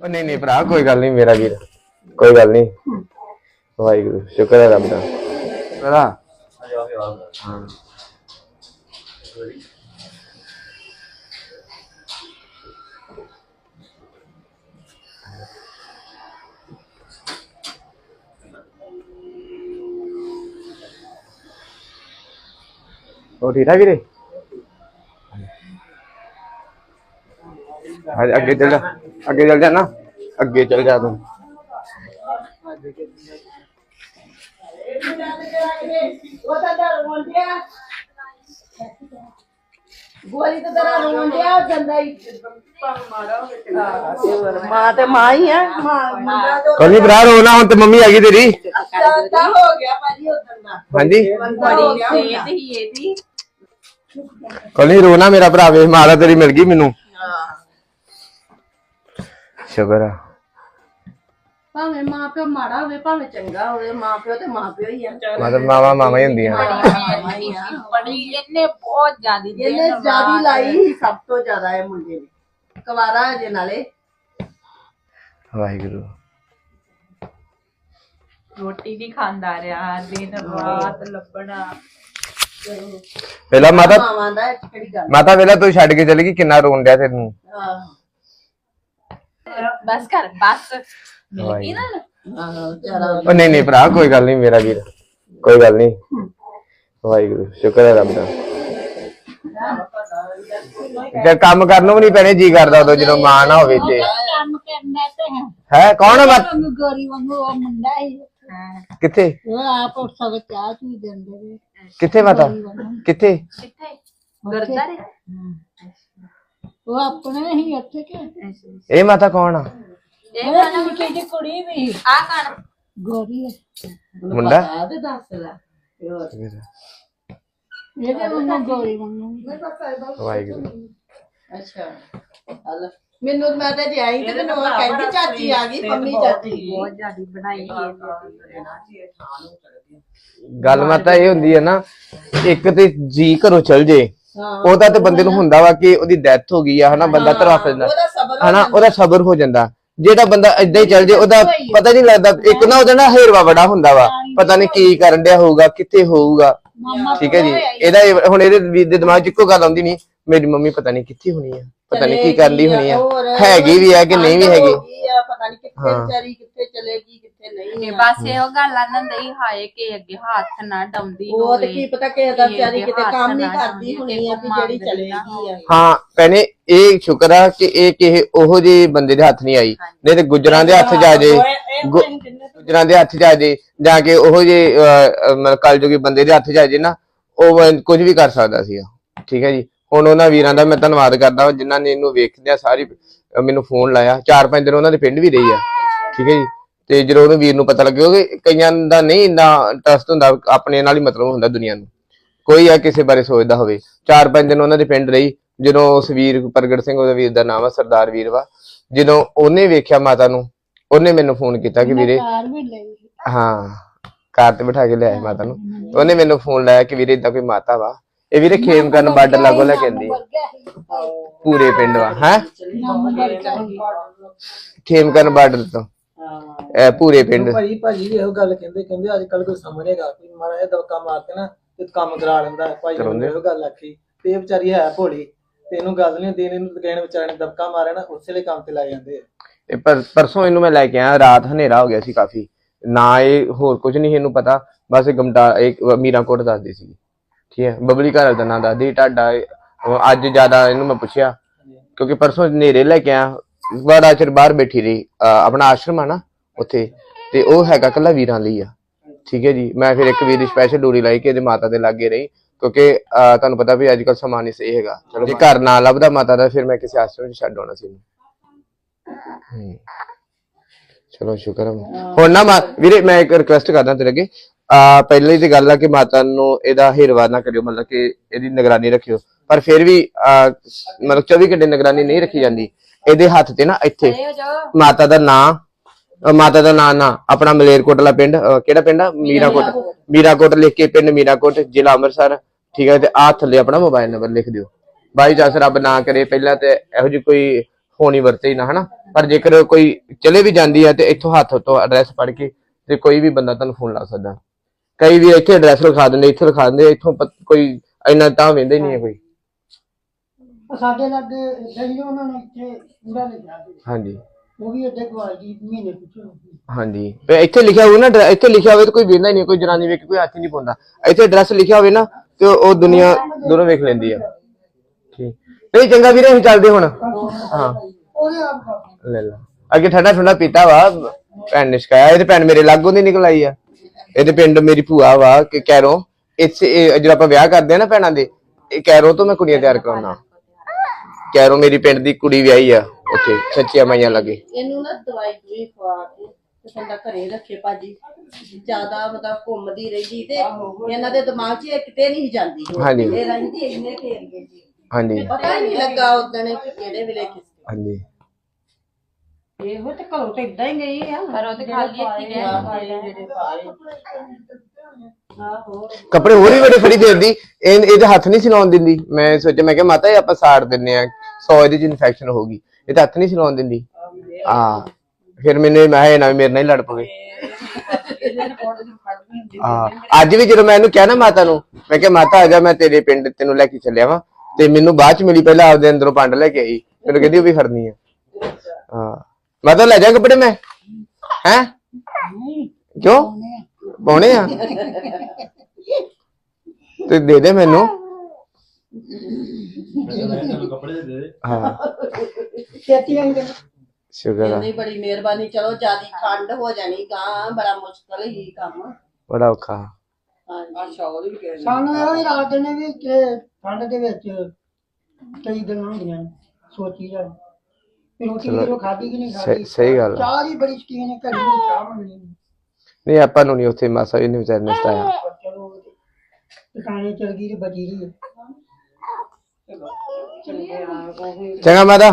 ਉਹ ਨਹੀਂ ਨਹੀਂ ਭਰਾ ਕੋਈ ਗੱਲ ਨਹੀਂ ਮੇਰਾ ਵੀਰ ਕੋਈ ਗੱਲ ਨਹੀਂ ਵਾਹਿਗੁਰੂ ਸ਼ੁਕਰ ਹੈ ਰੱਬ ਦਾ ਭਰਾ ਹਾਂ ਉਹ ਠੀਕ ਠਾਕ ਵੀਰੇ ਹਾਂ ਅੱਗੇ ਚੱਲ ਜਾ। ਅੱਗੇ ਚੱਲ ਜਾ ਨਾ। ਅੱਗੇ ਚੱਲ ਜਾ ਤੂੰ। ਗੋਲੀ ਤੇ ਤੇਰਾ ਰੋਣ ਡਿਆ ਜਾਂਦਾ ਹੀ। ਮਾਂ ਤੇ ਮਾਂ ਹੀ ਆ। ਮਾਂ ਮੁੰਡਾ ਤੇ ਕੋਈ ਨਹੀਂ ਭਰਾ ਰੋਣਾ ਹੁਣ ਤੇ ਮੰਮੀ ਆ ਗਈ ਤੇਰੀ। ਤਾਂ ਹੋ ਗਿਆ ਭਾਜੀ ਉਦੋਂ ਦਾ। ਹਾਂਜੀ। ਹੀ ਇਹਦੀ ਕੋਈ ਨਹੀਂ ਰੋਣਾ ਮੇਰਾ ਭਰਾ ਵੇ ਮਾਤਾ ਤੇਰੀ ਮਿਲ ਗਈ ਮੈਨੂੰ। ਸ਼ੁਕਰ ਆ। ਭਾਵੇਂ ਮਾਂ ਪਿਓ ਮਾੜਾ ਹੋਵੇ ਭਾਵੇਂ ਚੰਗਾ ਹੋਵੇ ਮਾਂ ਪਿਓ ਤੇ ਮਾਂ ਪਿਓ ਹੀ ਆ। ਮਤਲਬ ਮਾਵਾ ਮਾਵਾ ਹੀ ਹੁੰਦੀਆਂ। ਬੜੀ ਇਹਨੇ ਬਹੁਤ ਜ਼ਿਆਦੀ ਇਹਨੇ ਜਿਆਦੀ ਲਾਈ ਸਭ ਤੋਂ ਜ਼ਿਆਦਾ ਇਹ ਮੁੰਡੇ ਨੇ। ਕੁਵਾਰਾ ਜੇ ਨਾਲੇ। ਵਾਹਿਗੁਰੂ। ਰੋਟੀ ਨਹੀਂ ਖਾਂਦਾ ਰਿਹਾ ਦਿਨ ਰਾਤ ਲੱਭਣਾ। ਪਹਿਲਾਂ ਮਾਤਾ ਦਾ ਮਾਤਾ ਵੇਲਾ ਤੂੰ ਛੱਡ ਕੇ ਚਲੀ ਗਈ ਕਿੰਨਾ ਰੋਣ ਡਿਆ ਤੈਨੂੰ? ਆਹ ਬਸ ਕਰ ਬਸ। ਮਿਲ ਗਈ ਨਾ ਆਹ ਤੇਰਾ ਉਹ ਨਹੀਂ ਨਹੀਂ ਭਰਾ ਕੋਈ ਗੱਲ ਨਹੀਂ ਮੇਰਾ ਵੀਰ। ਕੋਈ ਗੱਲ ਨਹੀਂ। ਵਾਹਿਗੁਰੂ ਸ਼ੁਕਰ ਹੈ ਰੱਬ ਦਾ। ਜੇ ਕੰਮ ਕਰਨ ਨੂੰ ਵੀ ਨਹੀਂ ਪੈਣੇ ਜੀ ਕਰਦਾ ਉਦੋਂ ਜਦੋਂ ਮਾਂ ਨਾ ਹੋਵੇ ਤੇ ਕੰਮ ਕਰਨਾ ਤੇ ਹੈ। ਹੈ ਕੌਣ ਆ ਮਾਤਾ ਗੋਰੀ ਵਾਂਗੂ ਉਹ ਮੁੰਡਾ ਹੀ। ਕਿੱਥੇ? ਉਹ ਆਪ ਉਸ ਸਭ ਚਾਹ ਚੂ ਦਿੰਦੇ ਨੇ। ਕਿੱਥੇ ਮਾਤਾ? ਕਿੱਥੇ? ਕਿੱਥੇ? ਗੁਰਦਾਰੇ ਉਹ ਆਪਣੇ ਹੀ ਇੱਥੇ ਕਿ? ਇਹ ਮਾਤਾ ਕੌਣ ਆ? ਇਹ ਉਹ ਨਿੱਕੀ ਜਿਹੀ ਕੁੜੀ ਵੀ। ਆ ਕਣ? ਗੋਰੀ ਹੈ। ਮੁੰਡਾ? ਆ ਤੇ ਦੱਸ ਲੈ। ਤੇ ਹੋਰ ਇਹਦੇ ਵਾਂਗੂ ਗੋਰੀ ਵਾਂਗੂ ਵਾਹਿਗੁਰੂ। ਅੱਛਾ। ਹਲ। ਮੈਨੂੰ ਮੈਂ ਤੇ ਜੇ ਆਈ ਤੇ ਮੈਨੂੰ ਉਹ ਕਹਿੰਦੀ ਚਾਚੀ ਆ ਗਈ ਮੰਮੀ ਚਾਚੀ ਬਹੁਤ ਜ਼ਿਆਦੀ ਬਣਾਈ ਗੱਲ ਮਾਤਾ ਇਹ ਹੁੰਦੀ ਹੈ ਨਾ ਇੱਕ ਤੇ ਜੀ ਘਰੋਂ ਚਲ ਜੇ। ਹਾਂ ਉਹਦਾ ਤੇ ਬੰਦੇ ਨੂੰ ਹੁੰਦਾ ਵਾ ਕਿ ਉਹਦੀ ਡੈਥ ਹੋ ਗਈ ਆ ਹਨਾ ਬੰਦਾ ਤਰਫ ਜਾਂਦਾ ਹਨਾ ਉਹਦਾ ਸਬਰ ਹੋ ਜਾਂਦਾ। ਜਿਹੜਾ ਬੰਦਾ ਏਦਾਂ ਹੀ ਚੱਲ ਜੇ ਉਹਦਾ ਪਤਾ ਨਹੀਂ ਲੱਗਦਾ ਇੱਕ ਨਾ ਉਹਦਾ ਨਾ ਹੇਰਵਾ ਬੜਾ ਹੁੰਦਾ ਵਾ। ਪਤਾ ਨਹੀਂ ਕੀ ਕਰਨ ਡਿਆ ਹੋਊਗਾ ਕਿੱਥੇ ਹੋਊਗਾ। ਠੀਕ ਹੈ ਜੀ। ਇਹਦਾ ਇਹ- ਹੁਣ ਇਹਦੇ ਵੀਰ ਦੇ ਦਿਮਾਗ 'ਚ ਇੱਕੋ ਗੱਲ ਆਉਂਦੀ ਨਹੀਂ ਮੇਰੀ ਮੰਮੀ ਪਤਾ ਨਹੀਂ ਕਿੱਥੇ ਹੋਣੀ ਆ ਪਤਾ ਨਹੀਂ ਕੀ ਕਰਦੀ ਹੋਣੀ ਆ। ਹੈਗੀ ਵੀ ਆ ਕਿ ਨਹੀਂ ਵੀ ਹੈਗੀ? ਪਤਾ ਨਹੀਂ ਕਿੱਥੇ ਵਿਚਾਰੀ ਕਿੱਥੇ ਚਲੇਗੀ ਕਿੱਥੇ ਨਹੀਂ। ਬਸ ਇਹੋ ਗੱਲ ਆਨੰਦ ਹੀ ਹਾਏ ਕਿ ਅੱਗੇ ਹੱਥ ਨਾ ਡਾਉਂਦੀ ਉਹ ਤੇ ਕੀ ਪਤਾ ਕਿ ਕਿ ਵਿਚਾਰੀ ਕਿਤੇ ਕੰਮ ਨਹੀਂ ਕਰਦੀ ਹੋਣੀ ਆ ਵੀ ਜਿਹੜੀ ਚਲੇਗੀ ਆ। ਹਾਂ ਭੈਣੇ ਇਹ ਸ਼ੁਕਰ ਆ ਕਿ ਇਹ ਕਿਸੇ ਉਹੋ ਜਿਹੇ ਬੰਦੇ ਦੇ ਹੱਥ ਨਹੀਂ ਆਈ। ਨਹੀਂ ਤੇ ਗੁਜਰਾਂ ਦੇ ਹੱਥ ਜੇ ਗੁ- ਗੁਜਰਾਂ ਦੇ ਹੱਥ ਆ ਜੇ ਜਾਂ ਕਿ ਉਹੋ ਜਿਹੇ ਕਲਯੁਗੀ ਬੰਦੇ ਦੇ ਹੱਥ 'ਚ ਆ ਜੇ ਨਾ ਉਹ ਕੁਝ ਵੀ ਕਰ ਸਕਦਾ ਸੀਗਾ। ਠੀਕ ਹੈ ਜੀ? ਹੁਣ ਉਹਨਾਂ ਵੀਰਾਂ ਦਾ ਮੈਂ ਧੰਨਵਾਦ ਕਰਦਾ ਜਿਨ੍ਹਾਂ ਨੇ ਇਹਨੂੰ ਵੇਖਦਿਆਂ ਸਾਰੀ ਮੈਨੂੰ ਫੋਨ ਲਾਇਆ। ਚਾਰ ਪੰਜ ਦਿਨ ਉਹਨਾਂ ਦੇ ਪਿੰਡ ਵੀ ਰਹੀ ਆ ਠੀਕ ਹੈ ਜੀ? ਤੇ ਜਦੋਂ ਉਹਨੂੰ ਵੀਰ ਨੂੰ ਪਤਾ ਲੱਗਿਆ ਕਿ ਕਈਆਂ ਦਾ ਨਹੀਂ ਇੰਨਾ ਟਰਸਟ ਹੁੰਦਾ ਆਪਣੇ ਨਾਲ ਹੀ ਮਤਲਬ ਹੁੰਦਾ ਦੁਨੀਆ ਨੂੰ। ਕੋਈ ਆ ਕਿਸੇ ਬਾਰੇ ਸੋਚਦਾ ਹੋਵੇ। ਚਾਰ ਪੰਜ ਦਿਨ ਉਹਨਾਂ ਦੇ ਪਿੰਡ ਰਹੀ ਜਦੋਂ ਉਸ ਵੀਰ ਪ੍ਰਗਟ ਸਿੰਘ ਉਹਦਾ ਵੀਰ ਦਾ ਨਾਮ ਆ ਸਰਦਾਰ ਵੀਰ ਵਾ। ਜਦੋਂ ਉਹਨੇ ਵੇਖਿਆ ਮਾਤਾ ਨੂੰ ਉਹਨੇ ਮੈਨੂੰ ਫੋਨ ਕੀਤਾ ਕਿ ਵੀਰੇ ਹਾਂ ਕਾਰ ਤੇ ਬਿਠਾ ਕੇ ਲਿਆਏ ਮਾਤਾ ਨੂੰ। ਉਹਨੇ ਮੈਨੂੰ ਫੋਨ ਲਾਇਆ ਕਿ ਵੀਰੇ ਇਦਾਂ ਕੋਈ ਮਾਤਾ ਵਾ। ਇਹ ਵੀਰੇ ਖੇਮ ਕਰਨ ਬਾਰਡਰ ਲਾਗੋ ਲੈ ਕੇ ਆਂਦੀ ਪੂਰੇ ਪਿੰਡ ਵਾ ਹੈ? ਖੇਮ ਕਰਨ ਬਾਰਡਰ ਤੋਂ। ਇਹ ਪੂਰੇ ਪਿੰਡ। ਭਾਈ ਭਾਜੀ ਇਹੋ ਗੱਲ ਕਹਿੰਦੇ ਕਹਿੰਦੇ ਅੱਜ ਕੱਲ ਕੋਈ ਸਮਝੇਗਾ ਕੋਈ ਮਾੜਾ ਜਿਹਾ ਦਵਕਾ ਮਾਰ ਕੇ ਨਾ ਤੇ ਕੰਮ ਕਰਾ ਲੈਂਦਾ। ਹੈ। ਭਾਈ ਨੇ ਮੈਨੂੰ ਇਹੋ ਗੱਲ ਆਖੀ। ਤੇ ਇਹ ਵਿਚਾਰੀ ਹੈ ਭੋਲੀ ਤੇ ਇਹਨੂੰ ਗੱਲ ਨਹੀਂ ਦੇਣ ਇਹਨੂੰ ਕਹਿਣ ਵਿਚਾਰੇ ਨੇ ਦਬਕਾ ਮਾਰਿਆ ਨਾ ਉਸੇ ਲਈ ਕੰਮ ਤੇ ਲੱਗ ਜਾਂਦੇ ਆ। ਇਹ ਪਰ ਪਰਸੋਂ ਇਹਨੂੰ ਮੈਂ ਲੈ ਕੇ ਆਇਆ ਰਾਤ ਹਨੇਰਾ ਹੋ ਗਿਆ ਸੀ ਕਾਫੀ। ਨਾ ਇਹ ਹੋਰ ਕੁਝ ਨਹੀਂ ਇਹਨੂੰ ਪਤਾ। ਬਸ ਇਹ ਗਮਟਾ ਇੱਕ ਮੀਰਾਂਕੋਟ ਦੱਸਦੀ ਸੀ। ਠੀਕ ਹੈ? ਬਬਲੀ ਘਰ ਦਾ ਨਾਂ ਦੱਸਦੀ ਟਾਡਾ ਅੱਜ ਜ਼ਿਆਦਾ ਇਹਨੂੰ ਮੈਂ ਪੁੱਛਿਆ ਕਿਉਂਕਿ ਪਰਸੋਂ ਹਨੇਰੇ ਲੈ ਕੇ ਆਇਆ ਬੜਾ ਚਿਰ ਬਾਹਰ ਬੈਠੀ ਰਹੀ ਆਪਣਾ ਆਸ਼ਰਮ ਆ ਨਾ ਉੱਥੇ ਤੇ ਉਹ ਹੈਗਾ ਕੱਲਾ ਵੀਰਾਂ ਲਈ ਆ। ਠੀਕ ਹੈ ਜੀ ਮੈਂ ਫਿਰ ਇੱਕ ਵੀਰ ਦੀ ਸਪੈਸ਼ਲ ਡੋਰੀ ਲਾਈ ਕਿ ਇਹਦੇ ਮਾਤਾ ਦੇ ਲਾਗੇ ਰਹੀ ਕਿਉਂਕਿ ਤੁਹਾਨੂੰ ਪਤਾ ਵੀ ਅੱਜ ਕੱਲ ਸਮਾਂ ਨਹੀਂ ਸਹੀ ਹੈਗਾ। ਚਲੋ ਜੇ ਘਰ ਨਾ ਲੱਭਦਾ ਮਾਤਾ ਦਾ ਫਿਰ ਮੈਂ ਕਿਸੇ ਆਸ਼ਰਮ 'ਚ ਛੱਡ ਆਉਣਾ ਸੀ। ਚਲੋ ਸ਼ੁਕਰ ਹੈ। ਹੁਣ ਨਾ ਵੀਰੇ ਮੈਂ ਇੱਕ ਰਿਕੁਐਸਟ ਕਰਦਾ ਤੇਰੇ ਅੱਗੇ ਆ ਪਹਿਲੇ ਦੀ ਗੱਲ ਆ ਕਿ ਮਾਤਾ ਨੂੰ ਇਹਦਾ ਹਿਰਵਾ ਨਾ ਕਰਿਓ ਮਤਲਬ ਕਿ ਇਹਦੀ ਨਿਗਰਾਨੀ ਰੱਖਿਓ। ਪਰ ਫਿਰ ਵੀ ਆਹ, ਮਤਲਬ 24 ਘੰਟੇ ਨਿਗਰਾਨੀ ਨਹੀਂ ਰੱਖੀ ਜਾਂਦੀ। ਇਹਦੇ ਹੱਥ ਤੇ ਨਾ ਇੱਥੇ ਹੋ ਜਾਓ। ਮਾਤਾ ਦਾ ਨਾਂ ਮਾਤਾ ਦਾ ਨਾਂ ਨਾ ਆਪਣਾ ਮਲੇਰਕੋਟਲਾ ਪਿੰਡ ਅਹ ਕਿਹੜਾ ਪਿੰਡ ਆ? ਮੀਰਾਕੋਟ। ਮੀਰਾਕੋਟ ਲਿਖ ਕੇ ਪਿੰਡ ਮੀਰਾਕੋਟ ਜ਼ਿਲ੍ਹਾ ਅੰਮ੍ਰਿਤਸਰ। ਠੀਕ ਹੈ ਤੇ ਆਹ ਥੱਲੇ ਆਪਣਾ ਮੋਬਾਈਲ ਨੰਬਰ ਲਿਖ ਦਿਓ। ਬਾਈ ਚਾਂਸ ਰੱਬ ਨਾ ਕਰੇ ਪਹਿਲਾਂ ਤੇ ਇਹੋ ਜਿਹੀ ਕੋਈ ਹੋਣੀ ਵਰਤੇ ਹੀ ਨਾ ਹਨਾ? ਪਰ ਜੇਕਰ ਕੋਈ ਚਲੇ ਵੀ ਜਾਂਦੀ ਆ ਤੇ ਇੱਥੋਂ ਹੱਥ ਤੋਂ ਐਡਰੈਸ ਪੜ ਕੇ ਤੇ ਕੋਈ ਵੀ ਬੰਦਾ ਤੁਹਾਨੂੰ ਫੋਨ ਲਾ ਸਕਦਾ। ਕਈ ਵੀ ਇੱਥੇ ਐਡਰੈਸ ਲਿਖਾ ਦਿੰਦੇ ਇੱਥੇ ਲਿਖਾ ਦਿੰਦੇ ਇੱਥੋਂ ਪਤ- ਕੋਈ ਇੰਨਾ ਤਾਂ ਵੇਂਦੇ ਨਹੀਂ ਹੈ ਕੋਈ। ਉਹ ਸਾਡੇ ਲਾਗੇ ਏਦਾਂ ਹੀ ਉਹਨਾਂ ਨੇ ਇੱਥੇ ਪੂਰਾ ਲਿਖਿਆ ਸੀ। ਹਾਂਜੀ। ਉਹ ਵੀ ਏਦਾਂ ਗਵਾਲ ਜੀ ਮਹੀਨੇ ਪਿੱਛੇ ਹਾਂਜੀ। ਤੇ ਇੱਥੇ ਲਿਖਿਆ ਹੋਵੇ ਨਾ ਇੱਥੇ ਲਿਖਿਆ ਹੋਵੇ ਤਾਂ ਕੋਈ ਵੇਂਦਾ ਹੀ ਨਹੀਂ ਕੋਈ ਜਨਾਨੀ ਵੇਖ ਕੇ ਕੋਈ ਹੱਥ ਹੀ ਨਹੀਂ ਪਾਉਂਦਾ। ਇੱਥੇ ਐਡਰੈਸ ਲਿਖਿਆ ਹੋਵੇ ਨਾ ਤੇ ਉਹ ਦੁਨੀਆ ਦੂਰੋਂ ਵੇਖ ਲੈਂਦੀ ਆ। ਠੀਕ। ਨਹੀਂ ਚੰਗਾ ਵੀਰੇ ਅਸੀਂ ਚੱਲਦੇ ਹੁਣ। ਹਾਂ। ਉਹਦੇ ਆਪ ਕਰ। ਲੈ ਲਾ। ਅੱਗੇ ਠੰਡਾ ਠੰਡਾ ਪੀਤਾ ਵਾ ਭੈਣ ਨੇ ਸ਼ਿਕਾਇਆ ਇਹ ਤੇ ਭੈਣ ਮੇਰੇ ਲਾਗੋਂ ਦੀ ਨਿਕਲ ਆਈ ਆ। ਇਹਦੇ ਪਿੰਡ ਮੇਰੀ ਭੂਆ ਵਾ ਕਿ ਕੈਰੋ ਇੱਥੇ ਜਦੋਂ ਆਪਾਂ ਵਿਆਹ ਕਰਦੇ ਆ ਨਾ ਭੈਣਾਂ ਦੇ ਇਹ ਕੈਰੋ ਤੋਂ ਮੈਂ ਕੁੜੀਆਂ ਤਿਆਰ ਕਰਾਉਣਾ ਕੈਰੋ ਮੇਰੀ ਪਿੰਡ ਦੀ ਕੁੜੀ ਵਿਆਹੀ ਆ ਉੱਥੇ ਸੱਚੀਆਂ ਮਾਈਆਂ ਲੱਗੇ। ਇਹਨੂੰ ਨਾ ਦਵਾਈ ਦੂਈ ਖਵਾ ਕੇ ਤੇ ਬੰਦਾ ਘਰੇ ਰੱਖੇ ਭਾਜੀ। ਜ਼ਿਆਦਾ ਮਤਲਬ ਘੁੰਮਦੀ ਰਹਿੰਦੀ ਤੇ ਇਹਨਾਂ ਦੇ ਦਿਮਾਗ 'ਚ ਇਹ ਕਿਤੇ ਨਹੀਂ ਜਾਂਦੀ। ਹਾਂਜੀ। ਇਹ ਰਹਿੰਦੀ ਇੰਨੇ ਘੇਰੀਏ ਜੀ ਹਾਂਜੀ। ਪਤਾ ਹੀ ਨਹੀਂ ਲੱਗਾ ਉਦਣ ਕਿ ਕਿਹੜੇ ਵੇਲੇ ਕਿਸ ਹਾਂਜੀ। ਇਹੋ ਤੇ ਘਰੋਂ ਤੇ ਇਦਾਂ ਹੀ ਗਈ ਆ। ਪਰ ਉਹ ਤੇ ਖਾਲੀ ਹੱਥੀ ਗਏ ਆਹੋ। ਕੱਪੜੇ ਹੋਰ ਵੀ ਬੜੇ ਫੜੀ ਦੇਂਦੀ ਇਹ ਇਹਦੇ ਹੱਥ ਨਹੀਂ ਸਿਲਾਉਣ ਦਿੰਦੀ। ਮੈਂ ਸੋਚਿਆ ਮੈਂ ਕਿਹਾ ਮਾਤਾ ਇਹ ਆਪਾਂ ਸਾੜ ਦਿੰਨੇ ਆ ਸੌ ਇਹਦੇ ਚ ਇਨਫੈਕਸ਼ਨ ਹੋਗੀ ਇਹ ਤਾਂ ਹੱਥ ਨਹੀਂ ਸਿਲਾਉਣ ਦਿੰਦੀ। ਹਾਂ। ਫਿਰ ਮੈਨੂੰ ਮੈਂ ਇਹ ਨਾ ਮੇਰੇ ਨਾਲ ਹੀ ਲੜ ਪਵੇ। ਹਾਂ। ਅੱਜ ਵੀ ਜਦੋਂ ਮੈਂ ਇਹਨੂੰ ਕਿਹਾ ਨਾ ਮਾਤਾ ਨੂੰ ਮੈਂ ਕਿਹਾ ਮਾਤਾ ਆ ਜਾ ਮੈਂ ਤੇਰੇ ਪਿੰਡ ਤੈਨੂੰ ਲੈ ਕੇ ਚੱਲਿਆ ਵਾਂ। ਤੇ ਮੈਨੂੰ ਬਾਅਦ ਚ ਮਿਲੀ ਪਹਿਲਾਂ ਆਪਦੇ ਅੰਦਰੋਂ ਪੰਡ ਲੈ ਕੇ ਆਈ। ਮੈਨੂੰ ਕਹਿੰਦੀ ਉਹ ਵੀ ਖੜਨੀ ਆ। ਹਾਂ। ਮਾਤਾ ਲੈ ਜਾ ਕੱਪੜੇ ਮੈਂ। ਹੈ? ਕਿਉਂ? ਪਾਉਣੇ ਆ। ਤੇ ਦੇ ਦੇ ਮੈਨੂੰ। ਹਾਂ। ਛੇਤੀ ਆਂਗੇ ਸ਼ੁਕਰ ਆ। ਨਹੀਂ ਬੜੀ ਮਿਹਰਬਾਨੀ ਚਲੋ ਜਿਆਦੀ ਖੰਡ ਹੋ ਜਾਣੀ ਗਾਂ ਬੜਾ ਮੁਸ਼ਕਲ ਹੀ ਕੰਮ। ਬੜਾ ਔਖਾ। ਹਾਂਜੀ। ਸਾਨੂੰ ਇਹ ਵੀ ਰਾਤ ਨੇ ਵੀ ਕਿ ਠੰਡ ਦੇ ਵਿੱਚ ਕਈ ਦਿਨ ਹੁੰਦੀਆਂ ਨੇ, ਸੋਚੀ ਜਾ। ਰੋਟੀ ਜਦੋਂ ਖਾਧੀ ਕਿ ਨਹੀਂ ਖਾਧੀ? ਸਹੀ- ਸਹੀ ਗੱਲ ਆ। ਚਾਹ ਦੀ ਬੜੀ ਸ਼ਕੀਨ ਹੈ ਘੜੀ ਦੀ ਚਾਹ ਮੰਗਣੀ ਨਹੀਂ। ਆਪਾਂ ਨੂੰ ਨਹੀਂ ਉੱਥੇ ਮਾਸਾ ਵੀ ਨਹੀਂ ਵਿਚਾਰ ਨਸਤਾ ਆ ਪਰ ਚਲੋ ਟਿਕਾਣੇ ਚਲ ਗਈ ਤੇ ਬਚੀ ਰਹੀ ਚੰਗਾ ਮਾਤਾ।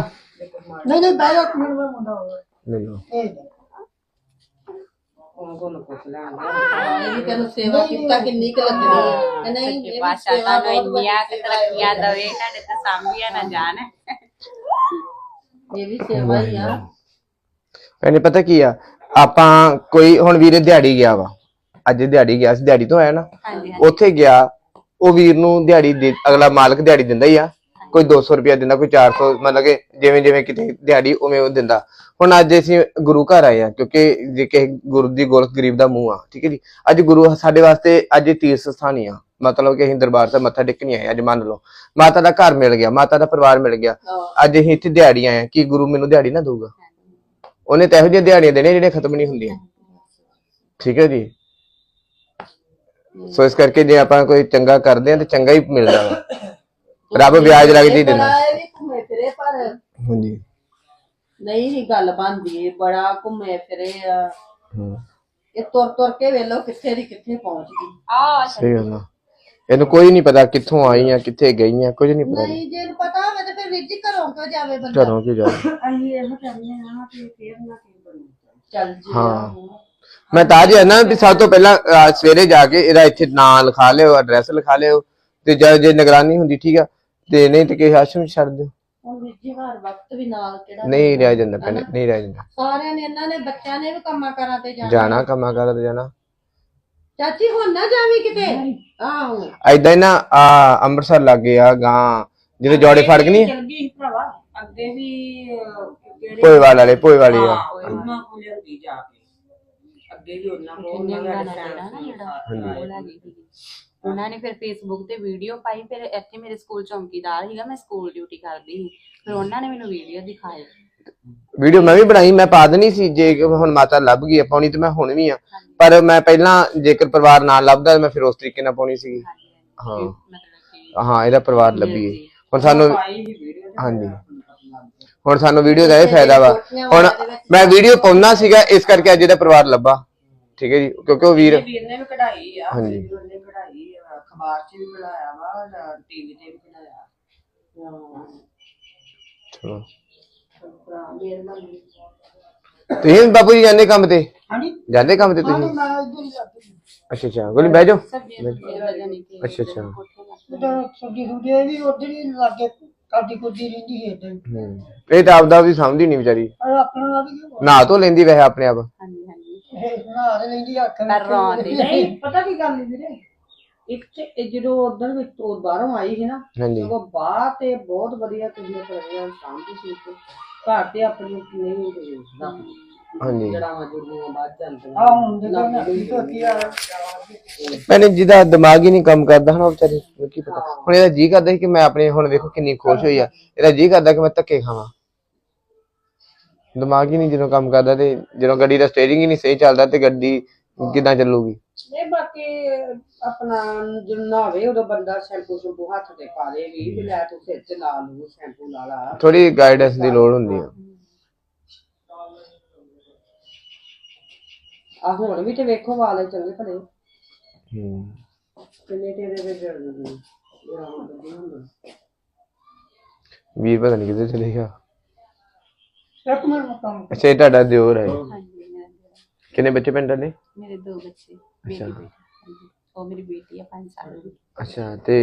ਨਹੀਂ ਨਹੀਂ ਬਹਿ ਜਾ ਇੱਕ ਮਿੰਟ ਮੈਂ ਮੁੰਡਾ ਹੋਵੇ ਲੈ ਲਓ। ਇਹ ਇਹ ਵੀ ਤੈਨੂੰ ਸੇਵਾ ਕੀਤਾ ਕਿੰਨੀ ਕੁ ਲੱਗਣੀ ਹੈ ਤੇ ਨਹੀਂ ਇਹ ਵੀ ਪਾਸ਼ਾ ਸੇਵਾ ਤੁਹਾਨੂੰ ਬਹੁਤ ਇੰਨੀਆਂ ਵੱਡੀ ਕੁ ਤਰੱਕੀਆਂ ਦਵੇ ਤੁਹਾਡੇ ਤੇ ਸਾਂਭੀਆਂ ਨਾ ਜਾਣ। ਇਹ ਵੀ ਸੇਵਾ ਹੀ ਆ। ਕਹਿੰਦੇ ਪਤਾ ਕੀ ਆ ਆਪਾਂ ਕੋਈ ਹੁਣ ਵੀਰੇ ਦਿਹਾੜੀ ਗਿਆ ਵਾ। ਅੱਜ ਦਿਹਾੜੀ ਗਿਆ ਸੀ ਦਿਹਾੜੀ ਤੋਂ ਆਇਆ ਨਾ। ਹਾਂਜੀ। ਉੱਥੇ ਗਿਆ ਉਹ ਵੀਰ ਨੂੰ ਦਿਹਾੜੀ ਦੇ ਅਗਲਾ ਮਾਲਕ ਦਿਹਾੜੀ ਦਿੰਦਾ ਹੀ ਆ। ਕੋਈ 200 ਰੁਪਇਆ ਦਿੰਦਾ ਕੋਈ 400 ਮਤਲਬ ਕਿ ਜਿਵੇਂ ਜਿਵੇਂ ਕਿਤੇ ਦਿਹਾੜੀ ਉਵੇਂ ਉਹ ਦਿੰਦਾ। ਹੁਣ ਅੱਜ ਅਸੀਂ ਗੁਰੂ ਘਰ ਆਏ ਆ ਕਿਉਂਕਿ ਜੇ ਕਿਸੇ ਗੁਰੂ ਦੀ ਗੋਲਕ ਗਰੀਬ ਦਾ ਮੂੰਹ ਆ ਠੀਕ ਹੈ ਜੀ? ਅੱਜ ਗੁਰੂ ਸਾਡੇ ਵਾਸਤੇ ਅੱਜ ਤੀਰਥ ਸਥਾਨ ਹੀ ਆ। ਮਤਲਬ ਕਿ ਅਸੀਂ ਦਰਬਾਰ ਸਾਹਿਬ ਮੱਥਾ ਟੇਕਣ ਨਹੀਂ ਆਏ ਅੱਜ ਮੰਨ ਲਓ। ਮਾਤਾ ਦਾ ਘਰ ਮਿਲ ਗਿਆ ਮਾਤਾ ਦਾ ਪਰਿਵਾਰ ਮਿਲ ਗਿਆ। ਅੱਜ ਅਸੀਂ ਇੱਥੇ ਦਿਹਾੜੀ ਆਏ ਆ ਕਿ ਗੁਰੂ ਮੈਨੂੰ ਦਿਹਾੜੀ ਨਾ ਦਊਗਾ? ਉਹਨੇ ਤਾਂ ਇਹੋ ਜਿਹੀਆਂ ਦਿਹਾੜੀਆਂ ਦੇਣੀਆਂ ਜਿਹੜੀਆਂ ਖਤਮ ਨਹੀਂ ਹੁੰਦੀਆਂ। ਠੀਕ ਹੈ ਜੀ? ਸੋ ਇਸ ਕਰਕੇ ਜੇ ਆਪਾਂ ਕੋਈ ਚੰਗਾ ਕਰਦੇ ਆ ਤੇ ਚੰਗਾ ਹੀ ਮਿਲਦਾ ਰੱਬ ਵਿਆਜ ਲੱਗਦੀ ਦਿੰਦਾ ਬੜਾ ਇਹ ਵੀ ਘੁੰਮੇ ਫਿਰੇ ਪਰ ਹਾਂਜੀ। ਨਹੀਂ ਹੀ ਗੱਲ ਬਣਦੀ ਏ ਬੜਾ ਘੁੰਮੇ ਫਿਰੇ ਆ। ਇਹ ਤੁਰ ਤੁਰ ਕੇ ਵੇਲੋ ਕਿੱਥੇ ਦੀ ਕਿੱਥੇ ਪਹੁੰਚ ਗਈ। ਆ ਸਹੀ ਗੱਲ ਆ। ਇਹਨੂੰ ਕੋਈ ਨਹੀਂ ਪਤਾ ਕਿੱਥੋਂ ਆਈਆਂ ਕਿੱਥੇ ਗਈਆਂ ਕੁਝ ਨਹੀਂ ਪਤਾ ਨਹੀਂ ਜੇ ਇਹਨੂੰ ਪਤਾ ਹੋਵੇ ਤਾਂ ਫਿਰ ਵੀਰ ਜੀ ਘਰੋਂ ਕਿਉਂ ਜਾਵੇ ਬੰਦਾ? ਘਰੋਂ ਕੀ ਜਾ ਚੱਲ ਜੀ। ਹਾਂ। ਮੈਂ ਤਾਂ ਜੇ ਨਾ ਵੀ ਸਭ ਤੋਂ ਪਹਿਲਾਂ ਸਵੇਰੇ ਜਾ ਕੇ ਇਹਦਾ ਇੱਥੇ ਨਾਂ ਲਿਖਾ ਲਿਓ ਐਡਰੈਸ ਲਿਖਾ ਲਿਓ ਤੇ ਜੇ ਜੇ ਨਿਗਰਾਨੀ ਹੁੰਦੀ ਠੀਕ ਆ ਤੇ ਨਹੀਂ ਤੇ ਕਿਸੇ ਆਸ਼ਰਮ 'ਚ ਛੱਡ ਦਿਓ। ਹੁਣ ਵੀਰ ਜੀ ਹਰ ਵਕਤ ਵੀ ਨਾਲ ਕਿਹੜਾ ਨਹੀਂ ਰਹਿ ਜਾਂਦਾ ਭੈਣੇ ਨਹੀਂ ਰਹਿ ਜਾਂਦਾ। ਸਾਰਿਆਂ ਨੇ ਇਹਨਾਂ ਨੇ ਬੱਚਿਆਂ ਨੇ ਵੀ ਕੰਮਾਂ ਕਾਰਾਂ ਤੇ ਜਾਣਾ। ਜਾਣਾ ਕੰਮਾਂ ਕਾਰਾਂ ਤੇ ਜਾਣਾ। ਚਾਚੀ ਹੁਣ ਨਾ ਜਾਵੀਂ ਕਿਤੇ? ਆਹੋ। ਐਦਾਂ ਹੀ ਨਾ ਆ ਅੰਮ੍ਰਿਤਸਰ ਲੱਗੇ ਆ ਗਾਂ ਜਿਹੜੇ ਜੋੜੇ ਫੜਕ ਨਹੀਂ? ਚਲਗੀ ਭਰਾਵਾ। ਅੱਗੇ ਵੀ ਅਹ, ਕਿਹੜੇ ਭੋਏਵਾਲ ਵਾਲੇ ਭੋਏਵਾਲ ਹੀ ਆ ਉਹਨਾਂ ਕੋਲ ਲਿਆਂਦੀ ਜਾ ਕੇ। ਅੱਗੇ ਵੀ ਉਹਨਾਂ ਕੋਲ ਉਹਨਾਂ ਦਾ friend ਸੀ। ਉਹਨਾਂ ਨੇ ਫਿਰ ਫੇਸਬੁੱਕ ਤੇ ਵੀਡੀਓ ਪਾਈ ਫਿਰ ਇੱਥੇ ਮੇਰੇ ਸਕੂਲ ਚੌਂਕੀਦਾਰ ਸੀਗਾ ਮੈਂ ਸਕੂਲ ਡਿਊਟੀ ਕਰਦੀ ਸੀ। ਫਿਰ ਉਹਨਾਂ ਨੇ ਮੈਨੂੰ ਵੀਡੀਓ ਦਿਖਾਈ ਵੀਡੀਓ ਮੈਂ ਵੀ ਬਣਾਈ ਮੈਂ ਪਾ ਦੇਣੀ ਸੀ ਜੇ ਕਿ ਹੁਣ ਮਾਤਾ ਲੱਭ ਗਈ ਆ ਪਾਉਣੀ ਤੇ ਮੈਂ ਹੁਣ ਵੀ ਆ। ਪਰ ਮੈਂ ਪਹਿਲਾਂ ਜੇਕਰ ਪਰਿਵਾਰ ਨਾਲ ਲੱਭਦਾ ਮੈਂ ਫਿਰ ਉਸ ਤਰੀਕੇ ਨਾਲ ਪਾਉਣੀ ਸੀ ਹਾਂ। ਹਾਂ ਇਹਦਾ ਪਰਿਵਾਰ ਲੱਭੀਏ। ਹੁਣ ਸਾਨੂੰ ਹਾਂਜੀ। ਹੁਣ ਸਾਨੂੰ ਵੀਡੀਓ ਦਾ ਇਹ ਫਾਇਦਾ ਵਾ। ਹੁਣ ਮੈਂ ਵੀਡੀਓ ਪਾਉਣਾ ਸੀਗਾ ਇਸ ਕਰਕੇ ਅੱਜ ਇਹਦਾ ਪਰਿਵਾਰ ਲੱਭਾ। ਠੀਕ ਹੈ ਜੀ ਕਿਉਂਕਿ ਉਹ ਵੀਰ ਵੀਰ ਨੇ ਵੀ ਕਢਾਈ ਆ ਹਾਂਜੀ। ਵੀਰ ਨੇ ਕਢਾਈ ਆ, ਅਖਬਾਰ 'ਚ ਵੀ ਕਢਾਇਆ ਵਾ ਟੀਵੀ ਤੇ ਵੀ ਕਢਾਇਆ ਚਲੋ। ਭਰਾ ਮਿਹਰਬਾਨੀ ਤੁਸੀਂ ਬਾਪੂ ਜੀ ਜਾਂਦੇ ਕੰਮ ਤੇ? ਹਾਂਜੀ। ਜਾਂਦੇ ਕੰਮ ਤੇ ਤੁਸੀਂ? ਮੈਂ ਇੱਧਰ ਹੀ ਜਾਂਦੀ ਅੱਛਾ ਅੱਛਾ ਗੋਲੀ ਬਹਿ ਜਾਓ। ਅੱਛਾ ਅੱਛਾ। ਉਧਰ ਸਬਜ਼ੀ ਸੁਬਜ਼ੀ ਇਹ ਵੀ ਉਧਰ ਹੀ ਲੱਗੇ ਕਾਦੀ ਕੁਦੀ ਰਹਿੰਦੀ ਹੈ ਏਦਾਂ ਹੀ। ਹੂੰ ਇਹ ਤਾਂ ਆਪਦਾ ਵੀ ਸਮਝਦੀ ਨਹੀਂ ਵਿਚਾਰੀ। ਪਰ ਆਪਣਾ ਵੀ ਨਹਾ ਧੋ ਲੈਂਦੀ ਵੈਸੇ ਆਪਣੇ ਆਪ। ਹਾਂਜੀ ਹਾਂਜੀ। ਇਹ ਨਾ ਦੇ ਲੈਂਦੀ ਅੱਖ ਮੈਂ ਰੋਂਦੀ ਨਹੀਂ ਪਤਾ ਕੀ ਗੱਲ ਨਹੀਂ ਵੀਰੇ? ਇੱਕ ਤੇ ਇਹ ਜਦੋਂ ਉਧਰ ਵਿੱਚ ਤੋਂ ਬਾਹਰੋਂ ਆਈ ਸੀ ਨਾ ਹਾਂਜੀ। ਸਗੋਂ ਬਾਹਰ ਤੇ ਬਹੁਤ ਵਧੀਆ ਤੁਸੀਂ ਕਰਿਆ ਸਾਂਭੀ ਸੀ ਤੇ ਘਰ ਤੇ ਆਪਣੀ ਨਹੀਂ ਰੱਖਦੀ ਹਾਂਜੀ। ਜੜਾਵਾਂ ਜੁੜੀਆਂ ਬਾਅਦ ਚੱਲਦੀਆਂ ਆ ਹੁਣ ਦੇਖੋ ਨਾ ਕੀ ਧੋਤੀ ਆ ਮੈਨੇ ਜਿਹਦਾ ਦਿਮਾਗ ਹੀ ਨਹੀਂ ਕੰਮ ਕਰਦਾ ਹਨਾ ਉਹ ਵਿਚਾਰੀ ਨੂੰ ਕੀ ਪਤਾ। ਹੁਣ ਇਹਦਾ ਜੀ ਕਰਦਾ ਸੀ ਕਿ ਮੈਂ ਆਪਣੇ ਹੁਣ ਵੇਖੋ ਕਿੰਨੀ ਖੁਸ਼ ਹੋਈ ਆ। ਇਹਦਾ ਜੀ ਕਰਦਾ ਕਿ ਮੈਂ ਧੱਕੇ ਖਾਵਾਂ। ਦਿਮਾਗ ਹੀ ਨਹੀਂ ਜਦੋਂ ਕੰਮ ਕਰਦਾ ਤੇ ਜਦੋਂ ਗੱਡੀ ਦਾ ਸਟੀਅਰਿੰਗ ਹੀ ਨਹੀਂ ਸਹੀ ਚੱਲਦਾ ਤੇ ਗੱਡੀ ਕਿੱਦਾਂ ਚੱਲੂਗੀ? ਨਹੀਂ ਬਾਕੀ ਆਪਣਾ ਜਦੋਂ ਨਹਾਵੇ ਉਦੋਂ ਬੰਦਾ ਸ਼ੈਂਪੂ ਸ਼ੈਂਪੂ ਹੱਥ ਤੇ ਪਾ ਲੇ ਵੀ ਵੀ ਲੈ ਤੂੰ ਸਿਰ ਤੇ ਲਾ ਲੂ ਸ਼ੈਂਪੂ ਲਾ ਲਾ। ਥੋੜੀ ਗਾਈਡੈਂਸ ਦੀ ਲੋੜ ਹੁੰਦੀ ਆ। ਆ ਹੁਣ ਵੀ ਤੇ ਵੇਖੋ ਵਾਲੇ ਚੰਗੇ ਭਲੇ। ਹੂੰ। ਕਿੰਨੇ ਤੇਰੇ ਹੁਣ ਬੱਦੀ ਹੁੰਦਾ। ਵੀਰ ਪਤਾ ਨਹੀਂ ਚਲੇ ਗਿਆ। ਇੱਕ ਮਿੰਟ ਅੱਛਾ ਇਹ ਤੁਹਾਡਾ ਦਿਓਰ ਹੈ ਹਾਂਜੀ ਮੇਰਾ ਜਿਹੜਾ- ਕਿੰਨੇ ਬੱਚੇ ਪਿੰਡ ਨੇ ਮੇਰੇ ਦੋ ਬੱਚੇ ਬੇਟੀ ਅੱਛਾ। ਬੇਟਾ ਹਾਂਜੀ। ਉਹ ਮੇਰੀ ਬੇਟੀ ਆ 5 ਸਾਲ ਦੀ। ਅੱਛਾ ਤੇ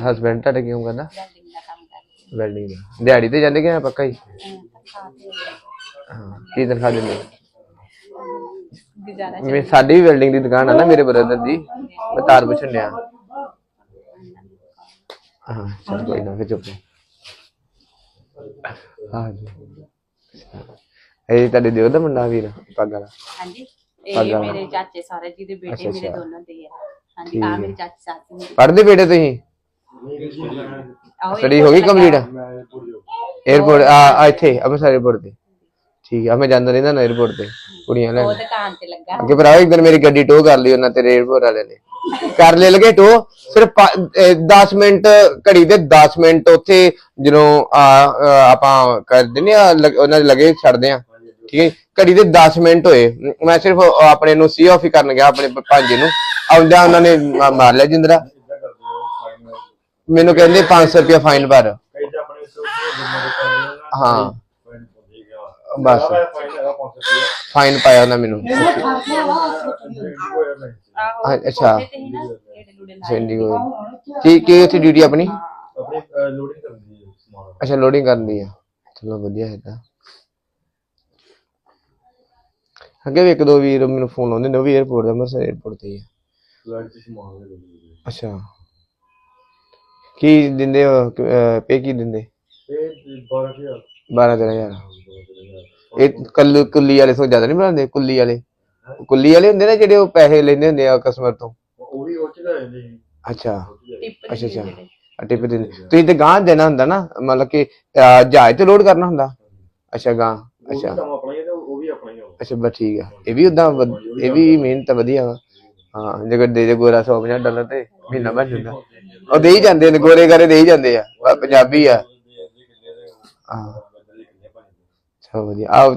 ਹਸਬੰਡ ਤੁਹਾਡਾ ਕੀ ਕਰਦਾ? ਵੈਲਡਿੰਗ ਦਾ ਕੰਮ ਕਰਦੀ। ਵੈਲਡਿੰਗ ਦਾ। ਦਿਹਾੜੀ ਤੇ ਜਾਂਦੇ ਕਿ ਪੱਕਾ ਹੀ ਹੈ ਤਨਖਾਹ ਤੇ ਹਾਂ ਕੀ ਤਨਖਾਹ ਦਿੰਦੇ? ਗੁਜ਼ਾਰਾ ਮੈਂ ਸਾਡੀ ਵੀ ਵੈਲਡਿੰਗ ਦੀ ਦੁਕਾਨ ਆ ਨਾ ਮੇਰੇ ਬ੍ਰਦਰ ਦੀ। ਮੈਂ ਤਾਰ ਪੁੱਛਣ ਡਿਆ। ਹਾਂ ਚਲ ਕੋਈ ਨਾ ਫਿਰ ਚੁੱਪ ਹਾਂ ਜੀ। ਇਹ ਤੁਹਾਡੇ ਦਿਓਰ ਦਾ ਮੁੰਡਾ ਵੀਰ ਪੱਗ ਹਾਂਜੀ ਇਹ ਮੇਰੇ ਚਾਚੇ ਸਾਰੇ ਜੀ ਦੇ ਬੇਟੇ ਮੇਰੇ ਦੋਨਾਂ ਦੇ ਆ। ਹਾਂਜੀ ਆ ਮੇਰੇ ਚਾਚੀ ਸਾਥੀ ਮੇਰੇ। ਪੜਦੇ ਬੇਟੇ ਤੁਸੀਂ? ਆਓ ਸਟੱਡੀ ਹੋ ਗਈ ਕੰਪਲੀਟ ਏਅਰਪੋਰਟ ਆ। ਇੱਥੇ ਅੰਮ੍ਰਿਤਸਰ 에어ਪੋਰਟ ਤੇ। ਠੀਕ ਆ ਮੈਂ ਜਾਂਦਾ ਰਹਿੰਦਾ ਨਾ 에어ਪੋਰਟ ਤੇ ਕੁੜੀਆਂ ਲੈਣ। ਉਹ ਦੁਕਾਨ ਤੇ ਲੱਗਾ। ਅੱਗੇ ਭਰਾਵਾ ਦਿਨ ਮੇਰੀ ਗੱਡੀ ਟੋ ਕਰ ਲਈ ਤੇਰੇ 에어ਪੋਰਟ ਵਾਲਿਆਂ ਕਰ ਲੈ ਲਗੇ ਟੋ ਸਿਰਫ 10 ਮਿੰਟ ਘੜੀ ਦੇ 10 ਮਿੰਟ ਉੱਥੇ ਜਦੋਂ ਆਪਾਂ ਕਰ ਦਿੰਦੇ ਆ ਉਹਨਾਂ ਦੇ ਲਗੇ ਛੱਡਦੇ ਆ। ਠੀਕ ਹੈ ਘੜੀ ਦੇ 10 ਮਿੰਟ ਹੋਏ। ਮੈਂ ਸਿਰਫ ਆਪਣੇ ਨੂੰ ਸੀ ਆਫ ਹੀ ਕਰਨ ਗਿਆ ਆਪਣੇ ਭਾਂਜੇ ਨੂੰ। ਆਉਂਦਿਆਂ ਉਹਨਾਂ ਨੇ ਮਾਰ ਲਿਆ ਜਿੰਦਰਾ। ਮੈਨੂੰ ਕਹਿੰਦੇ 500 ਰੁਪਇਆ ਫਾਈਨ ਭਰ। ਹਾਂ। ਬਸ। ਫਾਈਨ ਪਾਇਆ ਉਹਨਾਂ ਮੈਨੂੰ। ਅੱਛਾ। ਕੋਠੇ ਤੇ ਹੀ ਕੀ ਕੀ ਉੱਥੇ ਡਿਊਟੀ ਆਪਣੀ? ਆਪਣੇ ਲੋਡਿੰਗ ਕਰਦੀ ਹੈ ਸਮਾਨ। ਅੱਛਾ ਲੋਡਿੰਗ ਕਰਨੀ ਆ। ਚਲੋ ਵਧੀਆ ਹੈ ਤਾਂ। ਵੀਰ ਮੈਨੂੰ ਫੋਨ ਲਾਉਂਦੇ ਨੇ ਉਹ ਵੀ 에어ਪੋਰਟ ਦਾ ਮਸਾ 에어ਪੋਰਟ ਤੇ ਹੀ ਅੱਛਾ। ਕੀ ਦਿੰਦੇ ਪੇ ਕੀ ਦਿੰਦੇ? ਇਹ 12000 12 ਇਹ ਕੱਲ ਕੁੱਲੀ ਵਾਲੇ ਤੋਂ ਜ਼ਿਆਦਾ ਨਹੀਂ ਬਣਾਉਂਦੇ ਕੁੱਲੀ ਵਾਲੇ? ਕੁੱਲੀ ਵਾਲੇ ਹੁੰਦੇ ਨੇ ਜਿਹੜੇ ਉਹ ਪੈਸੇ ਲੈਂਦੇ ਹੁੰਦੇ ਆ ਕਸਟਮਰ ਤੋਂ? ਉਹ ਵੀ ਉਹ ਚ ਲੈ ਜਾਂਦੇ ਸੀ। ਅੱਛਾ। ਟਿਪ ਅੱਛਾ, ਦੇ ਅੱਛਾ। ਆ ਟਿਪ ਦਿੰਦੇ। ਤੁਸੀਂ ਤੇ ਗਾਂ ਦੇਣਾ ਹੁੰਦਾ ਨਾ ਮਤਲਬ ਕਿ ਅਹ, ਜਹਾਜ਼ ਤੇ ਲੋਡ ਕਰਨਾ ਹੁੰਦਾ? ਅੱਛਾ ਗਾਂ ਅੱਛਾ। ਕੰਮ ਆਪਣਾ ਹੀ ਹੈ ਤੇ ਉਹ ਵੀ ਆਪਣਾ ਹੀ ਹੋਊ ਅੱਛਾ ਬਸ ਠੀਕ ਆ। ਇਹ ਵੀ ਉਦਾਂ ਇਹ ਵੀ ਮਿਹਨਤ ਵਧੀਆ ਵਾ। ਹਾਂ ਜੇ ਕੋਈ ਦੇ ਦੇ ਗੋਰਾ 150 ਡਾਲਰ ਤੇ ਮਹੀਨਾ ਬਣ ਜਾਂਦਾ। ਉਹ ਦੇ ਹੀ ਜਾਂਦੇ ਨੇ ਗੋਰੇ ਗਾਰੇ ਦੇ ਹੀ ਜਾਂਦੇ ਆ। ਪ- ਪੰਜਾਬੀ ਆ। ਹਾਂ। ਚਲੋ ਵਧੀਆ। ਆ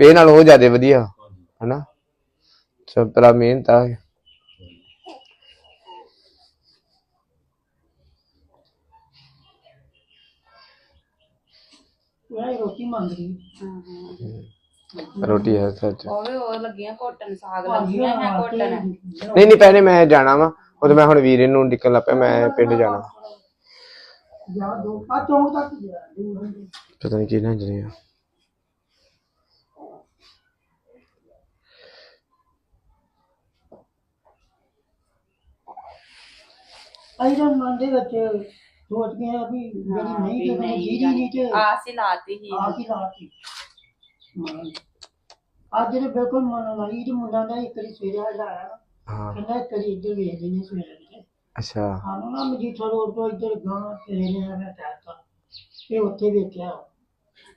ਪੇ ਨਾਲ ਉਹ ਜ਼ਿਆਦਾ ਵਧੀਆ ਹਨਾ? ਸਭ ਤਰ੍ਹਾਂ ਮਿਹਨਤ ਆ। ਮੈਂ ਰੋਟੀ ਮੰਗ ਰਹੀ। ਹਾਂ ਹਾਂ। ਰੋਟੀ ਹੈ ਸੱਚ ਉਹ ਵੀ ਉਹ ਲੱਗੀਆਂ ਕੋਟਨ ਸਾਗ ਲੱਗੀਆਂ ਹੈ ਕੋਟਨ? ਨਹੀਂ ਨਹੀਂ ਪਹਿਲੇ ਮੈਂ ਜਾਣਾ ਵਾ। ਉਹ ਤੇ ਮੈਂ ਹੁਣ ਵੀਰੇ ਨੂੰ ਨਿਕਲਣ ਲੱਗ ਪਿਆ ਮੈਂ ਪਿੰਡ ਜਾਣਾ। ਜਾ ਦੋ ਆ ਚੌਂਕ ਤੱਕ ਜਾ ਦੂਰ ਹੁੰਦੀ ਪਤਾ ਨਹੀਂ ਜਣੇ। ਆ ਤਾਂ ਮਨ ਦੇ ਵਿੱਚ ਸੋਚ ਗਏ ਆ ਵੀ ਜਿਹੜੀ ਨਹੀਂ ਤੇ ਨਹੀਂ ਜੀਰੀ ਨਹੀਂ ਤੇ ਆਸ ਹੀ ਲਾਤੀ ਹੀ ਆ ਕੀ ਲਾਤੀ। ਮਨ ਅੱਜ ਜਿਹੜੇ ਬਿਲਕੁਲ ਮਨ ਲਾਈ ਤੇ ਮੁੰਡਾ ਦਾ ਇੱਕ ਵਾਰੀ ਸਵੇਰੇ ਹਟਾਇਆ ਨਾ ਹਾਂ। ਕਹਿੰਦਾ ਇੱਕ ਵਾਰੀ ਇੱਧਰ ਵੇਖ ਲੈਣੇ ਸਵੇਰੇ ਕਿਤੇ ਅੱਛਾ। ਸਾਨੂੰ ਨਾ ਮਜੀਠਾ ਰੋਡ ਤੋਂ ਇੱਧਰ ਗਾਂ ਤੇਰੇ ਨੇ ਮੈਂ ਕਹਿਤਾ ਇਹ ਉੱਥੇ ਵੇਖਿਆ।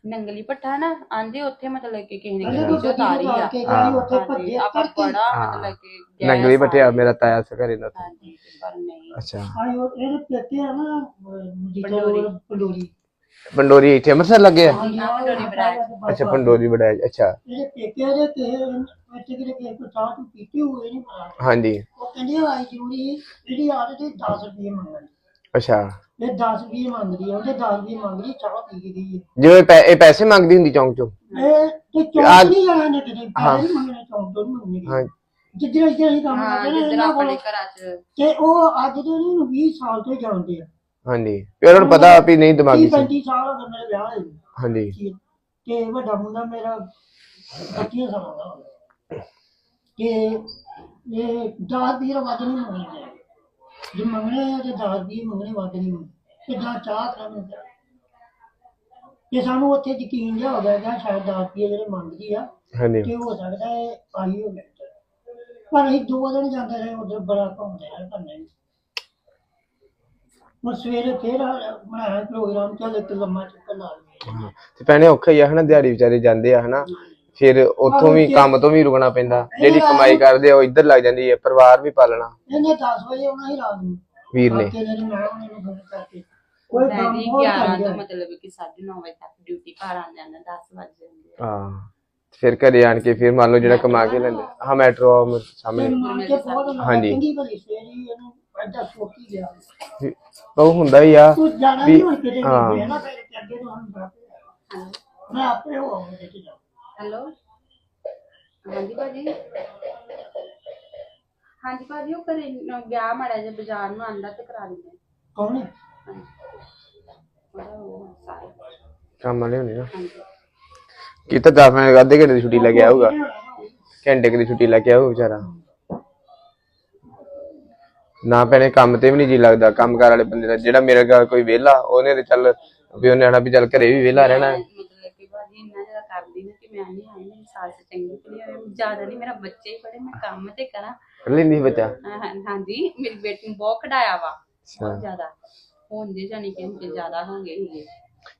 ਨੰਗਲੀ ਪੱਠਾ ਨਾ ਆਂਦੇ ਉੱਥੇ ਮਤਲਬ ਕਿ ਕਿਸੇ ਨੇ ਗੱਡੀ ਚੋਂ ਤਾਰੀ ਆ। ਗਈ ਉੱਥੇ ਹਾਂਜੀ, ਭੱਜੇ ਆਪਾਂ ਕਰਕੇ ਬੜਾ ਹਾਂ। ਮਤਲਬ ਕਿ ਗਏ ਨੰਗਲੀ ਸਾਂ। ਬਟਿਆ ਮੇਰਾ ਤਾਇਆ ਸਕਰੇ ਦਾ ਹਾਂਜੀ ਤੇ ਪਰ ਨਹੀਂ। ਅੱਛਾ। ਆਏ ਉਹ ਇਹਦੇ ਪੇਕੇ ਆ ਨਾ ਪੰਡੋਰੀ। ਰੋਡ ਪੰਡੋਰੀ। ਪੰਡੋਰੀ ਇੱਥੇ ਅੰਮ੍ਰਿਤਸਰ ਲੱਗੇ ਆ? ਹਾਂਜੀ, ਆਹ ਪੰਡੋਰੀ ਬਰਾੜ। ਅੱਛਾ ਪੰਡੋਰੀ ਬੜਾ ਅੱਛਾ। ਇਹਦੇ ਪੇਕੇ ਦੇ ਕਿਸੇ ਵਿੱਚ ਕਿਤੇ ਕਿਸੇ ਕੋ ਚਾਹ ਤੂੰ ਪੀਤੀ ਹੋਏ ਨਹੀਂ ਪਤਾ ਹਾਂਜੀ। ਉਹ ਕਹਿੰਦੇ ਆਈ ਜ਼ਰੂਰੀ ਇਹਦੀ ਆਦਤ ਹੈ 10 ਰੁਪਏ ਮੰਗਣੀ ਅੱਛਾ। ਇਹ 10 ਰੁਪਏ ਮੰਗਦੀ ਆ ਉਹਦੇ 10 ਰੁਪਏ ਮੰਗਦੀ ਚਾਹ ਪੀ ਕੇ ਗਈ ਹੈ ਜਿਵੇਂ ਪੈ- ਇਹ ਪੈਸੇ ਮੰਗਦੀ ਹੁੰਦੀ ਚੌਂਕ ਚੋਂ? ਇਹ ਤੇ ਚੌਂਕ ਨਹੀਂ ਜਾਣਾ ਨੇ ਕਿਤੇ ਹਾਂ। ਪੈਸੇ ਨਹੀਂ ਮੰਗਣੇ ਚੌਂਕ ਤੋਂ ਨਹੀਂ ਮੰਗਣੇ। ਹਾਂ। ਇੱਧਰ ਅਸੀਂ ਕੰਮ ਹਾਂ ਕਰਦੇ ਨੇ ਜਿੱਧਰ ਇਹਨਾਂ ਆਪਣੇ ਕੋਲ ਘਰਾਂ 'ਚ। ਤੇ ਉਹ ਅੱਜ ਦੇ ਨਹੀਂ 20 ਸਾਲ ਤੋਂ ਹੀ ਜਾਣਦੇ ਆ। ਹਾਂਜੀ। ਫਿਰ ਉਹਨੂੰ ਪਤਾ ਵੀ ਨਹੀਂ ਦਿਮਾਗੀ ਸੀ। 35 ਸਾਲ ਹੋ ਗਏ ਮੇਰੇ ਵਿਆਹ ਹੋਏ ਨੂੰ। ਹਾਂਜੀ। ਤੇ ਵੱਡਾ ਮੁੰਡਾ ਮੇਰਾ 25 ਸਾਲਾਂ ਦਾ। ਹੋ ਗਿਆ ਤੇ ਇਹ 10 ਵੀਰ ਨਹੀਂ ਮੰਗਦੇ। ਜੇ ਮੰਗਣੇ ਆ ਤੇ 10 ਵੀਰ ਮੰਗਣੇ ਵੱਧ ਨਹੀਂ ਜਾਂ ਚਾਹ ਕਰਨ ਤੇ ਸਾਨੂੰ ਉੱਥੇ ਯਕੀਨ ਜਿਹਾ ਹੋ ਗਿਆ ਕਿ ਸ਼ਾਇਦ 10 ਰੁਪਏ ਜਿਹੜੇ ਮੰਗਦੀ ਆ ਹਾਂਜੀ। ਕਿ ਹੋ ਸਕਦਾ ਹੈ ਆਈ ਹੋ ਗਿਆ। ਪਰ ਅਸੀਂ ਦੋ ਦਿਨ ਜਾਂਦੇ ਰਹੇ ਉਧਰ ਬੜਾ ਘੁੰਮਦੇ ਰਹੇ ਪੰਨੇ ਹੁਣ ਸਵੇਰੇ ਫੇਰ ਬਣਾਇਆ ਪ੍ਰੋਗਰਾਮ ਚੱਲ ਇੱਕ ਲੰਮਾ ਚੱਕਰ ਲਾ ਲਈਏ। ਹਾਂ, ਤੇ ਭੈਣੇ ਔਖਾ ਹੀ ਆ ਹਨਾ ਦਿਹਾੜੀ ਵਿਚਾਰੇ ਜਾਂਦੇ ਆ ਹਨਾ। ਫਿਰ ਉੱਥੋਂ ਵੀ ਕੰਮ ਤੋਂ ਵੀ ਰੁਕਣਾ ਪੈਂਦਾ। ਜਿਹੜੀ ਕਮਾਈ ਕਰਦੇ ਆ ਉਹ ਇੱਧਰ ਲੱਗ ਜਾਂਦੀ ਹੈ ਪਰਿਵਾਰ ਵੀ ਪਾਲਣਾ। ਇਹਨੇ 10 ਵਜੇ ਆਉਣਾ ਹੀ ਰਾਤ ਨੂੰ। ਵੀਰ ਨੇ। ਬਾਕੀ ਦਿਨ ਮੈਂ ਉਹਨਾਂ ਨੂੰ ਫੋਨ ਕਰਕੇ। ਕੋਈ ਮੈਂ ਕੰਮ ਵੀ ਹੋਰ 11 ਕਰ ਤੋਂ ਗਿਆ। ਮਤਲਬ ਕਿ 9:30 ਵਜੇ ਤੱਕ ਡਿਊਟੀ ਘਰ ਆ ਜਾਂਦਾ 10 ਵਜ ਜਾਂਦੇ ਆ। ਹਾਂ ਫਿਰ ਘਰੇ ਆਣ ਕੇ ਫਿਰ ਮੰਨ ਲਓ ਜਿਹੜਾ ਕਮਾ ਕੇ ਲੈਂਦੇ ਹਾਂ ਮੈਟਰੋ ਸਾਹਮਣੇ। ਹਾਂਜੀ। ਉਹ ਹੁੰਦਾ ਹੀ ਆ ਵੀ- ਨਹੀਂ ਹੁਣ ਕਿਤੇ ਹਾਂ। ਮੈਂ ਆਪੇ ਹੋ ਜਾ ਹੈਲੋ। ਹਾਂਜੀ ਭਾਜੀ। ਹਾਂਜੀ ਭਾਜੀ ਉਹ ਘਰੇ ਨ- ਗਿਆ ਮਾੜਾ ਜਿਹਾ ਬਾਜ਼ਾਰ ਨੂੰ ਆਂਦਾ ਤੇ ਕਰਾ ਦਿੰਦੇ ਕੌਣ ਹੈ? ਹਾਂਜੀ ਉਹਦਾ ਉਹ ਸਾਰੇ ਕੰਮ ਵਾਲੇ ਹੁੰਦੇ ਨਾ। ਹਾਂਜੀ। ਕੀਤਾ 10 ਮਿੰਟ ਅੱਧੇ ਘੰਟੇ ਦੀ ਛੁੱਟੀ ਲੈ ਕੇ ਆਊਗਾ। ਘੰਟੇ ਕੁ ਦੀ ਛੁੱਟੀ ਲੈ ਕੇ ਆਊਗਾ ਵਿਚਾਰਾ। ਨਾ ਭੈਣੇ ਕੰਮ ਤੇ ਵੀ ਨਹੀਂ ਜੀ ਲੱਗਦਾ। ਕੰਮਕਾਰ ਵਾਲੇ ਬੰਦੇ ਦਾ ਜਿਹੜਾ ਮੇਰੇ ਘਰ ਕੋਈ ਵਿਹਲਾ ਉਹਨੇ ਤੇ ਚੱਲ ਵੀ ਉਹਨੇ ਆਣਾ ਵੀ ਚੱਲ ਘਰੇ ਵੀ ਵਿਹਲਾ ਰਹਿਣਾ। ਹੈ। ਮੈਂ ਨਹੀਂ ਆਈ ਮੇਰੀ ਸੱਸ ਚੰਗੀ ਭਲੀ ਹੋਵੇ ਜ਼ਿਆਦਾ ਨਹੀਂ ਮੇਰਾ ਬੱਚੇ ਹੀ ਪੜੇ ਮੈਂ ਕੰਮ ਤੇ ਕਰਾਂ। ਲੈਂਦੀ ਸੀ ਬੱਚਾ? ਹਾਂ- ਹਾਂ- ਹਾਂਜੀ ਮੇਰੀ ਬੇਟੀ ਨੂੰ ਬਹੁਤ ਖਡਾਇਆ ਵਾ ਬਹੁਤ ਜ਼ਿਆਦਾ। ਹੁਣ ਜੇ ਜਾਨੀ ਕਿ ਕਿ ਜ਼ਿਆਦਾ ਹੋ ਗਏ ਸੀਗੇ।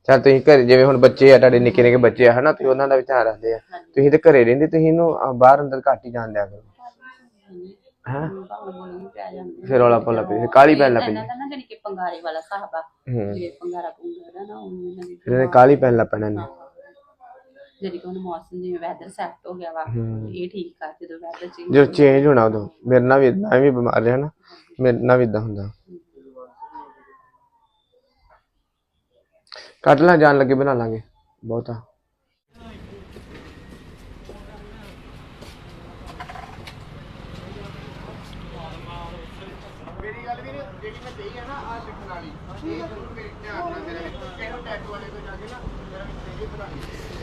ਚੱਲ ਤੁਸੀਂ ਘਰੇ ਜਿਵੇਂ ਹੁਣ ਬੱਚੇ ਆ ਤੁਹਾਡੇ ਨਿੱਕੇ ਨਿੱਕੇ ਬੱਚੇ ਆ ਹਨਾ ਤੁਸੀਂ ਉਹਨਾਂ ਦਾ ਵੀ ਧਿਆਨ ਰੱਖਦੇ ਆ। ਤੁਸੀਂ ਤੇ ਘਰੇ ਰਹਿੰਦੇ ਤੁਸੀਂ ਇਹਨੂੰ ਆ, ਬਾਹਰ ਅੰਦਰ ਘੱਟ ਹੀ ਜਾਣ ਦਿਆ ਕਰੋ ਹਾਂ? ਫਿਰ ਰੌਲਾ ਲੱਗ ਪਈ ਫਿਰ ਕਾਲੀ ਪੈਣ ਲੱਗ ਪਈ। ਇਹਨਾਂ ਦਾ ਨਾ ਜਾਨੀ ਕਿ ਪੰਗਾਰੇ ਵਾਲਾ ਆ। ਹੂੰ। ਜੇ ਪੰਗਾਰਾ ਪੁੰਗਾਰਾ ਨਾ ਉਹਨੂੰ ਦੀ ਫਿਰ ਇਹਨੇ ਕਾਲੀ ਪੈਣ ਲੱਗ ਪੈਣਾ ਇਹਨੇ। ਜਿਹੜੀ ਕਿ ਹੁਣ ਮੌਸਮ ਜਿਵੇਂ ਵੈਦਰ ਸੈੱਟ ਹੋ ਗਿਆ ਵਾ ਇਹ ਠੀਕ ਆ ਜਦੋਂ ਵੈਦਰ ਚੇਂਜ ਜਦੋਂ ਚੇਂਜ ਹੋਣਾ ਉਦੋਂ ਮੇਰੇ ਨਾਲ ਵੀ ਏਦਾਂ, ਮੈਂ ਵੀ ਬਿਮਾਰ ਰਿਹਾ ਨਾ ਮੇਰੇ ਨਾਲ ਵੀ ਇਦਾਂ ਹੁੰਦਾ। ਕੱਟ ਲਾਂ ਜਾਣ ਲੱਗੇ ਬਣਾ ਲਾਂਗੇ ਬਹੁਤਾ। ਮੇਰੀ ਗੱਲ ਵੀ ਜਿਹੜੀ ਮੈਂ ਕਹੀ ਹੈ ਨਾ ਆ ਲਿਖਣ ਵਾਲੀ ਇਹ ਜ਼ਰੂਰ ਮੇਰੇ ਧਿਆਨ ਨਾਲ ਮੇਰੇ ਕਿਹੋ ਟੈਟੂ ਵਾਲੇ ਕੋਲ ਜਾ ਕੇ ਨਾ ਮੇਰਾ ਵੀ ਬਣਾ ਲਈ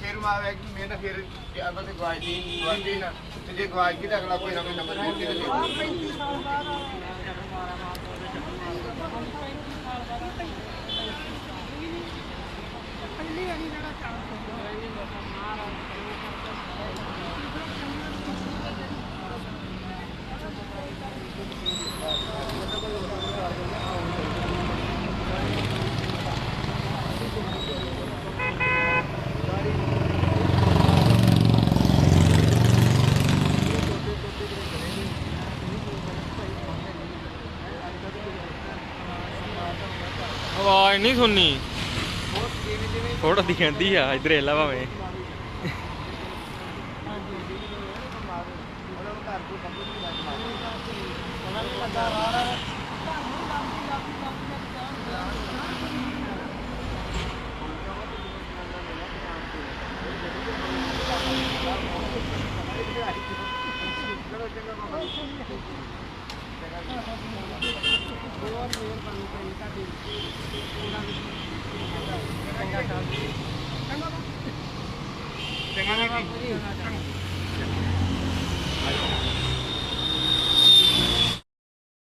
ਫਿਰ ਮਾ ਕਿ ਮੈਂ ਨਾ ਫਿਰ ਕਿਆ ਬਤੇ ਗਵਾਜ ਦੀ ਗਵਾਜੀ ਨਾ। ਤੇ ਜੇ ਗਵਾਜ ਗਈ ਤਾਂ ਅਗਲਾ ਕੋਈ ਨਾ ਕੋਈ ਨੰਬਰ ਦੇ ਦੇ no escu ¿por dónde quedía ayer el lavame? Tengah lagi. Tengah.